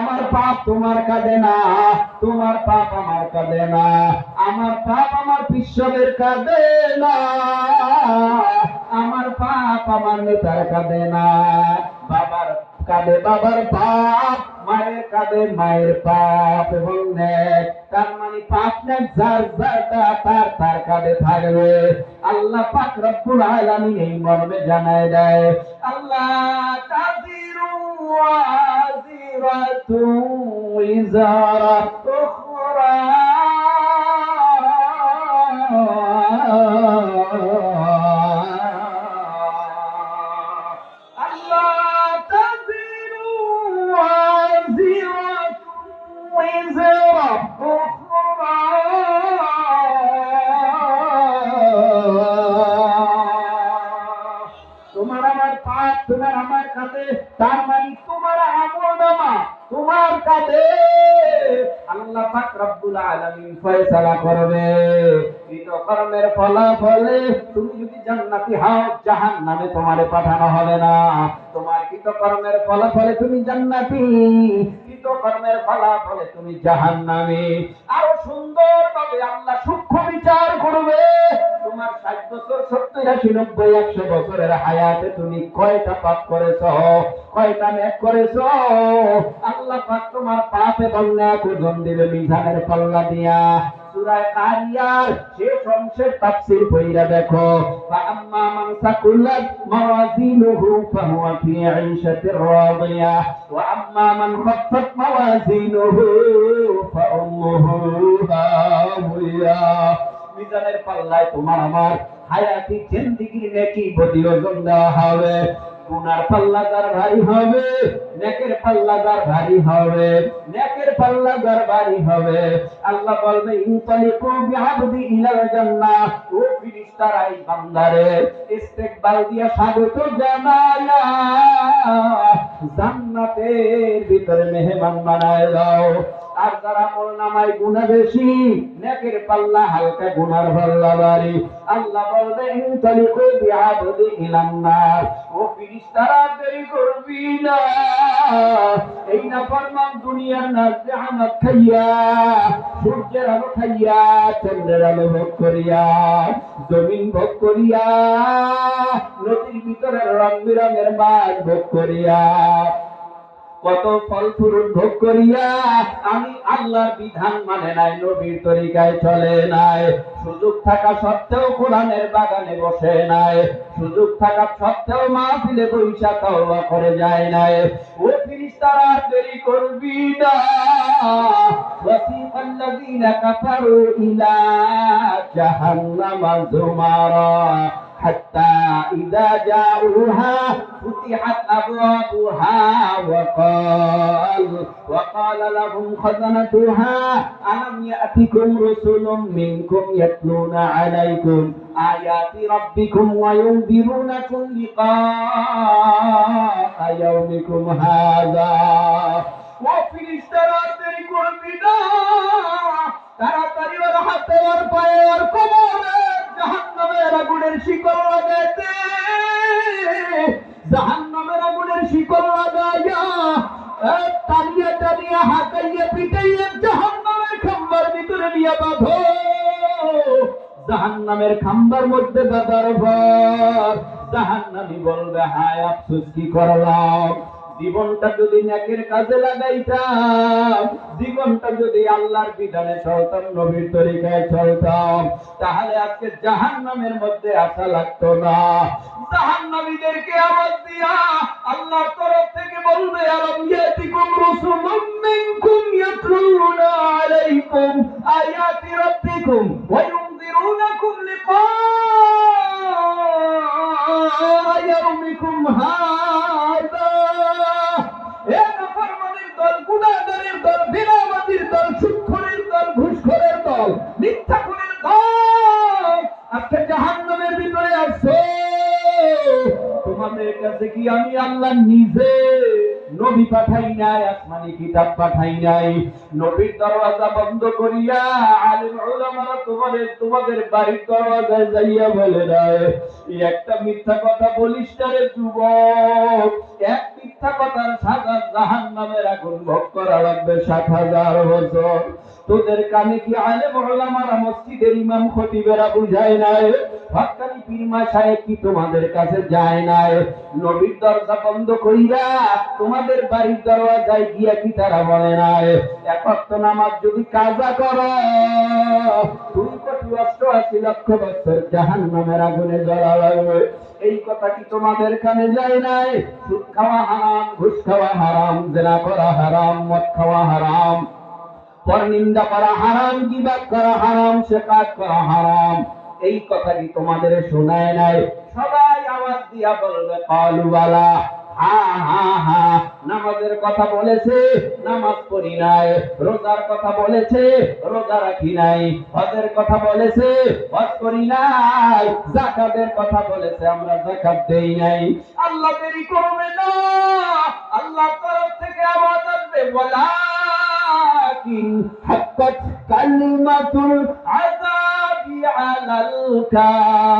আমার পাপ তোমার কাঁদে না, তোমার পাপ আমার কাঁদে না, আমার পাপ আমার পিসবের কাঁদে না, আমার পাপ আমার নেতার কাঁদে না। বাবার কাঁদে বাবার পাপ, মায়ের কাঁদে মায়ের পাপ এবং তার মানে পাপ নেক যার যারটা তার তার কাঁদে থাকবে। আল্লাহ পাক রব্বুল আলামিন এই মর্মে জানায় দেয়, আল্লাহ তাজিরু ইজারা উখরা আল্লাহ তাজিরু ওয়াজিরাতু ইজারা উখরা তোমার আমার পাপ, তোমার আমার কাছে তার মানে তোমার আমল নামা। তোমার কাছে আল্লাহ পাক রব্বুল আলামিন ফয়সালা করবে। কৃত কর্মের ফলাফলে তুমি যদি জান্নাতি হও, জাহান্নামে তোমারে পাঠানো হবে না। তোমার কৃত কর্মের ফলাফলে তুমি জান্নাতি। কৃত কর্মের ফলাফলে তুমি জাহান্নামী। আরও সুন্দর ভাবে আল্লাহ সূক্ষ্ম বিচার করবে। তোমার ষাট বছর সত্তর, আশি, নব্বই, একশো বছরের হায়াতে তুমি কয়টা পাপ করেছ? কয়টা ন্যাক করেছ? আল্লাহ পাক তোমার পাপে বন্যা কুজন দিবে, মিজানের পাল্লা দিয়া। সূরায়ে কারিয়ার শেষ অংশের পাল্লায় তোমার আমার হায়াতি জিন্দিগির নেকি বদি ওজন দেওয়া হবে। গুনার পাল্লাদার ভারী হবে, নেকের পাল্লাদার ভারী হবে, নেকের পাল্লাদার ভারী হবে। আল্লাহ বলবে ইনতালিকু বিআবদি ইলাল জান্নাহ। ও ফেরেশতারা এই বান্দারে, ইস্তেকবাল দিয়া স্বাগত জানায়া। জান্নাতের ভিতরে মেহমান বানায় দাও। আর যারা আমল নামায় গুণা বেশি, নেকের পাল্লা হালকা গুনার পাল্লা বাড়ি। আল্লাহ বলবে ইনতালিকু বিআবদি ইলান নার। ও ফেরেশতারা দেরি করবি না। এই না ফরমান দুনিয়ার নাচ জাহান্নাত খাইয়া, সূর্যের আলো খাইয়া, চন্দ্রের আলো ভোগ করিয়া, জমিন ভোগ করিয়া, নদীর ভিতরে রং বিরঙের মাছ ভোগ করিয়া কত ফল ফুরুন ভোগ করিয়া আমি আল্লাহর বিধান মানে নাই, নবীর তরিকায় চলে নাই। সুযোগ থাকা সত্ত্বেও কোরআনের বাগানে বসে নাই। সুযোগ থাকা সত্ত্বেও মা ফিলে পয়সা তওবা করে যায় নাই। ও ফিরিস্তারা, আর দেরি করবি না। ওয়াসিফাল লাযিনা কাফারু ইলা জাহান্নামা যুমারা حتى إذا جاءوها فتحت أبوابها وقال وقال لهم خزنتها ألم يأتكم رسل منكم يتلون عليكم آيات ربكم وينذرونكم لقاء يومكم هذا؟ وفي দেরি করবি না তাড়াতাড়ি ওর হাতে ওর জাহান্নামের আগুনের শিকল লাগাইতে, জাহান্নামের আগুনের শিকল লাগাইয়া টানিয়ে টানিয়ে হাতাইয়ে পিটাইয়ে জাহান্নামের খাম্বার ভিতরে নিয়ে বাঁধো। জাহান্নামের খাম্বার মধ্যে দাদার ঘর জাহান্নামি বলবে, হায় আফসোস, কি করলাম? জীবনটা যদি নেকের কাজে লাগাইতাম, জীবনটা যদি আল্লাহর বিধানে চলতাম, নবীর তরিকায় চলতাম, তাহলে আজকে জাহান্নামের মধ্যে আসা লাগতো না। জাহান্নামীদেরকে আওয়াজ দিয়া আল্লাহর তরফ থেকে বলবে, আলম ইয়াতিকুম রুসুলুম মিনকুম ইয়াতলুনা আলাইকুম আয়াতি রাব্বিকুম। তোমাদের কাছে কি আমি আল্লাহ নিজে নবী পাঠাই নাই, আসমানি কিতাব পাঠাই নাই? নবীর দরওয়াজা বন্ধ করিয়া আলিম উলামারা তোমাদের তোমাদের বাড়ির দরওয়াজায় যাইয়া বলে নাই একটা মিথ্যা কথা বলিস না রে যুবক? এক মিথ্যা কথার সাজা জাহান্নামের আগুন ভোগ করা লাগবে সাত হাজার বছর। তোদের কানে কি আলেম ওলামারা মসজিদের ইমাম খতিবেরা বুঝায় নাই? হকানি পীরমা সাহেব কি তোমাদের কাছে যায় নাই? নবীর দরজা বন্ধ কইরা তোমাদের বাড়ির দরওয়াজায় গিয়া কি তারা বলে নাই? এক নামাজ যদি কাজা করো লক্ষ বছর জাহান্নামের আগুনে জ্বলা লাগবে। এই কথা কি তোমাদের কানে যায় নাই? সুদ খাওয়া হারাম, ঘুষ খাওয়া হারাম, জেনা করা হারাম, মদ খাওয়া হারাম। পরনিন্দা করা হারাম গিবাদ করা হারাম শেকাত করা হারাম। এই কথা কি তোমাদের শোনায় নাই। সবাই আওয়াজ দিয়া বলবে, কলুবালা, হা হা হা, নামাজের কথা বলেছে, নামাজ নাই, রোজার কথা বলেছে, রোজা রাখি নাই, হজের কথা বলেছে, হজ করি নাই, জাকাতের কথা বলেছে, আমরা জাকাত দেই নাই। আল্লাহ দেরি করবে না আল্লাহ তরফ থেকে আওয়াজ আসবে বলা হাক্কাত কালিমাতুল على الكافرين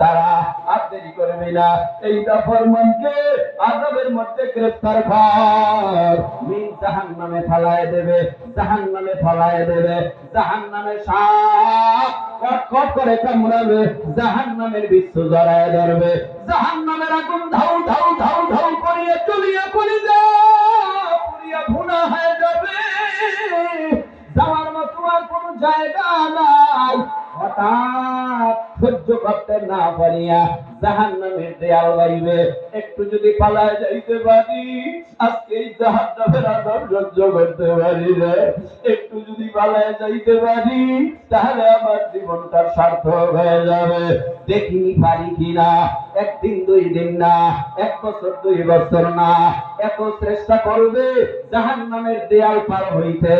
তারা আর দেরি করবে না এই ফরমানকে আযাবের মধ্যে গ্রেফতার কর মিন জাহান্নামে ফেলায় দেবে জাহান্নামে ফেলায় দেবে জাহান্নামে সাপ কট কট করে কামড়াবে জাহান্নামের বিশ্ব জড়ায় ধরবে জাহান্নামের আগুন ধাউ ধাউ ধাউ ধাউ করিয়ে চলিয়ে জায়গা নাই হঠাৎ সহ্য করতে না পারিয়া জাহান নামের দেয়াল বাইবে একটু যদি পালায় যাইতে পারি আজকে এই জাহান আদর সহ্য করতে পারি রে। একটু যদি পালায় যাইতে পারি, তাহলে আমার জীবনটা হয়ে যাবে। দেখিনি পারি কিনা? একদিন, দুই দিন না, এক বছর, দুই বছর না। এত চেষ্টা করবে জাহান নামের দেয়াল পার হইতে।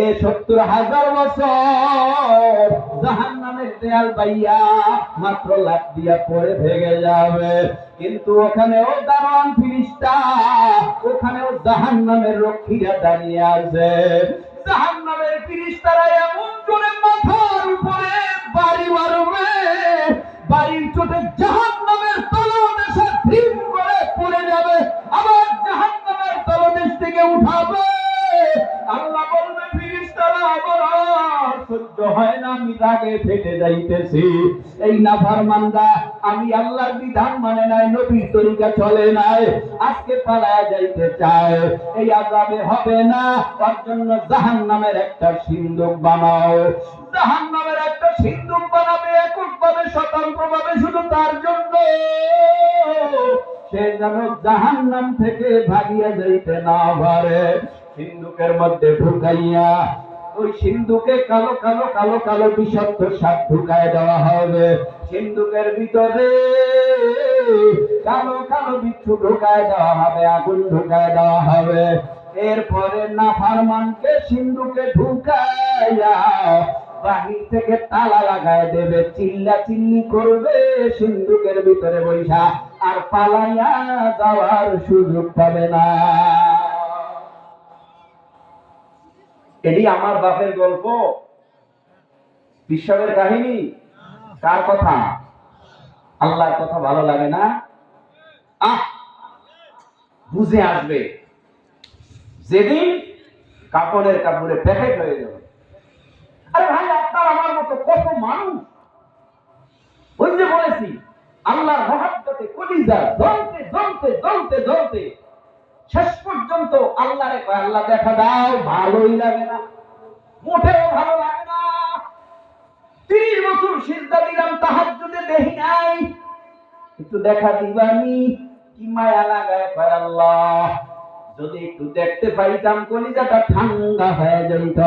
এ সত্তর হাজার বছর জাহান নামের দেয়াল পাইয়া মাত্র লাভ দিয়া পড়ে ভেঙে যাবে। কিন্তু ওখানেও দারোয়ান ফিরিস্তা, ওখানেও জাহান নামের রক্ষীরা দাঁড়িয়ে আছে। জাহান নামের ফিরিস্তারা এমন জোরে মাথার উপরে বাড়ি মারবে, বাড়ির চোটে জাহান নামের তলদেশে ভীম করে পড়ে যাবে, আবার জাহান নামের তলদেশ থেকে উঠাবে। আল্লাহ বলবে, ফিরিস্তারা আবার সহ্য হয় না, আমি রাগে ফেটে যাইতেছি। এই নাফার মান্দা আমি আল্লাহর বিধান মানে নাই, নবীর তরিকা চলে নাই। আজকে পালায় যাইতে চায়, এই আজাবে হবে না। তার জন্য জাহান নামের একটা সিন্ধুক বানাও। জাহান নামের একটা সিন্ধুক বানাবে একক ভাবে স্বতন্ত্র ভাবে শুধু তার জন্য। সে যেন জাহান নাম থেকে ভাগিয়া যাইতে না পারে। সিন্ধুকের মধ্যে ঢুকাইয়া ওই সিন্ধুকে কালো কালো কালো কালো বিষাক্ত সাপ ঢুকায় দেওয়া হবে। সিন্ধুকের ভিতরে। কালো কালো বিচ্ছু ঢুকায় দেওয়া হবে, আগুন ঢুকায় দেওয়া হবে। এরপরে নাফারমানকে সিন্ধুকে ঢুকাইয়া বাহির থেকে তালা লাগায় দেবে, চিল্লা চিল্লি করবে সিন্ধুকের ভিতরে বৈশা। আর পালাইয়া যাওয়ার সুযোগ পাবে না। এটি আমার বাপের গল্প। বিশ্বের কাহিনী। কার কথা? আল্লাহর কথা ভালো লাগে না? আহ! বুঝে আসবে। যেদিন কাপড়ের কাপড়ে প্যাকেট হয়ে যাবে। আরে ভাই, আপনার আমার মতো কত মানুষ? ওই যে বলেছি, আল্লাহর মহাব্বতে কলিজা জ্বলতে জ্বলতে জ্বলতে জ্বলতে শেষ পর্যন্ত আল্লাহরে আল্লাহ, দেখা দাও, ভালোই লাগে না। মোটেও ভালো লাগে না। তিরিশ বছর সিজদা দিলাম তাহার জন্য দেখি নাই। একটু দেখা দিবানি কি মায়া লাগায় কয় আল্লাহ। যদি একটু দেখতে পাইতাম, কলিজাটা ঠান্ডা হয়ে যাইত।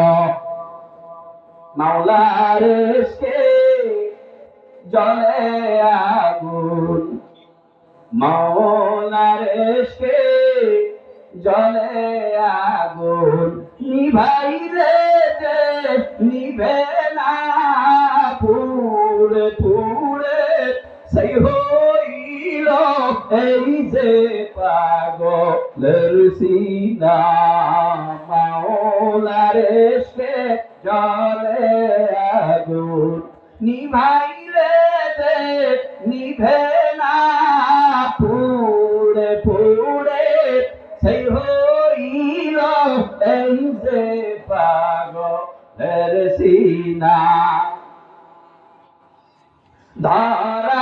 মাওলার জলে আগুন। মাওলার জলে আগুন। নিভাইলে নিভে এই যে পাগলের সিনা, মাওলারে সে জলে আগুন নিভাইলে দে নিভে না, পুড়ে পুড়ে সেই হইল এই যে পাগলের সিনা। ধরা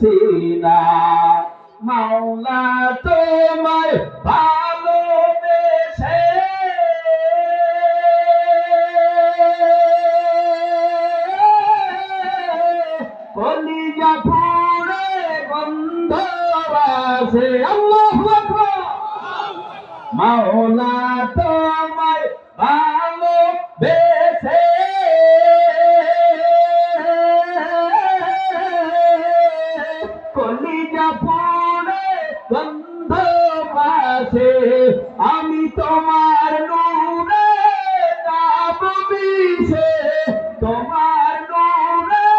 সিনা মাওলা তোমায় ভালোবেসে। কলিজা পুরে বন্ধ আছে আল্লাহু আকবার। মাওলা তোমায় পাশে আমি তোমার নূরে যাব বিষে তোমার নূরে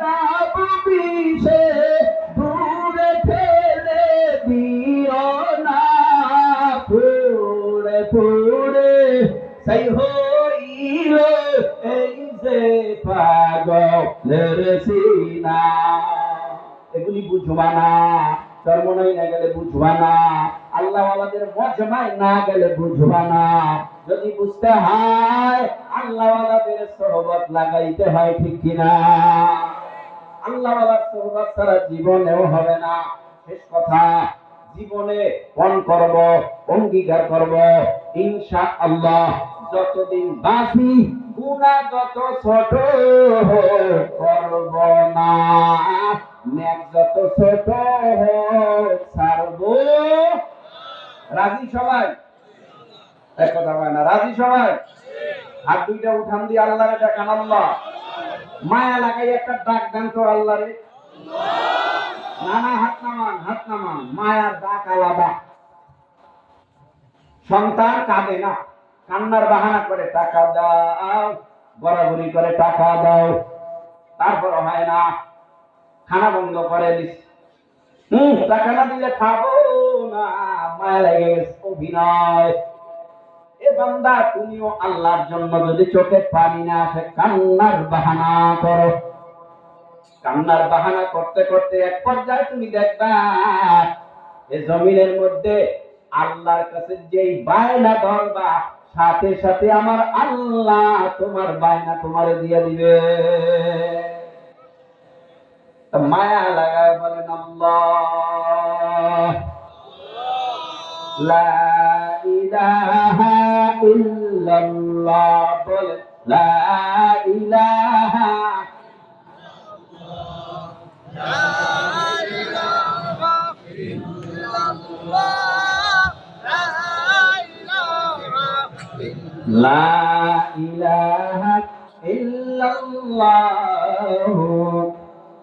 যাব বিষে দূরে ফেলে দিও না, পুড়ে পুড়ে। সেই হইল এই যে পাগলের সিনা। এগুলি বুঝবা না। চর্মনই না গেলে বুঝবা না। আল্লাহ মজমায় না গেলে বুঝবা না। যদি বুঝতে হয়, আল্লাহ সহবত লাগাইতে হয়, ঠিক কিনা? সহবত ছাড়া জীবনেও হবে না। শেষ কথা, জীবনে পণ করব অঙ্গীকার করব ইনশা আল্লাহ যতদিন বাঁচি গুণা যত ছোট করব না। রাজি সবাই? এক কথা না, রাজি সবাই? হাত দুইটা উঠান দিয়ে আল্লাহরে আল্লাহ। মায়া লাগাই একটা ডাক দেন আল্লাহরে। না না, হাত নামান হাত নামান। মায়ার ডাক আলাদা। সন্তান কাঁদে না, কান্নার বাহানা করে, টাকা দাও, বরাবরি করে টাকা দাও। তারপর হয় না। খানা বন্ধ করে দিস হম টাকা না দিলে খাব না, মায়া লেগে গেছে অভিনয়। এ বান্দা, তুমিও আল্লাহর জন্য যদি চোখে পানি না আসে, কান্নার বাহানা করো। কান্নার বাহানা করতে করতে এক পর্যায়ে তুমি দেখবা, এ জমিনের মধ্যে আল্লাহর কাছে যেই বায়না ধরবা, সাথে সাথে আমার আল্লাহ তোমার বায়না তোমারে দিয়ে দিবে। মায়া লাগায় বলেন আল্লাহ। লা ইলাহা ইল্লাল্লাহ বলেন লা ইলাহা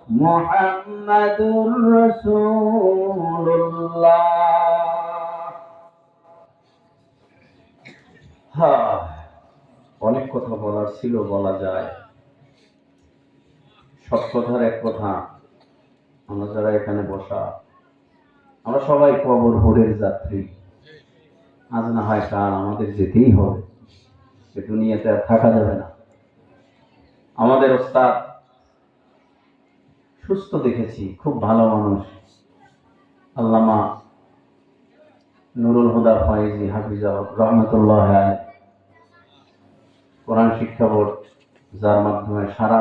মুহাম্মাদুর হ্যাঁ অনেক কথা বলার ছিল, বলা যায়। সব কথার এক কথা, আমরা যারা এখানে বসা, আমরা সবাই কবর ভোরের যাত্রী। আজ না হয় কাল আমাদের যেতেই হবে। এ দুনিয়াতে আর থাকা যাবে না। আমাদের ওস্তাদ সুস্থ দেখেছি, খুব ভালো মানুষ। আল্লামা নুরুল হুদা ফয়েজি হাফিজা রহমতুল্লাহ কোরআন শিক্ষা বোর্ড, যার মাধ্যমে সারা